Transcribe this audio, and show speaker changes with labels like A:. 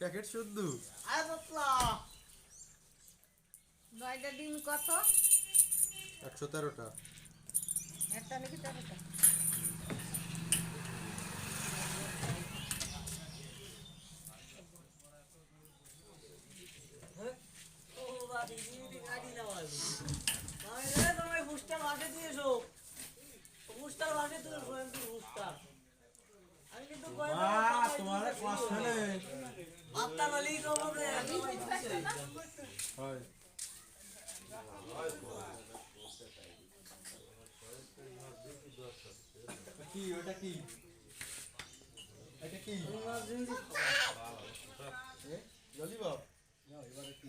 A: Packet শুদ্ধ।
B: নয়টা দিন কত?
A: একশো তেরোটা।
B: একটা নাকি তেরোটা?
A: তোমার পাঁচশো নেই। কি ওটা কি এটা কি ললিপপ এবারে কি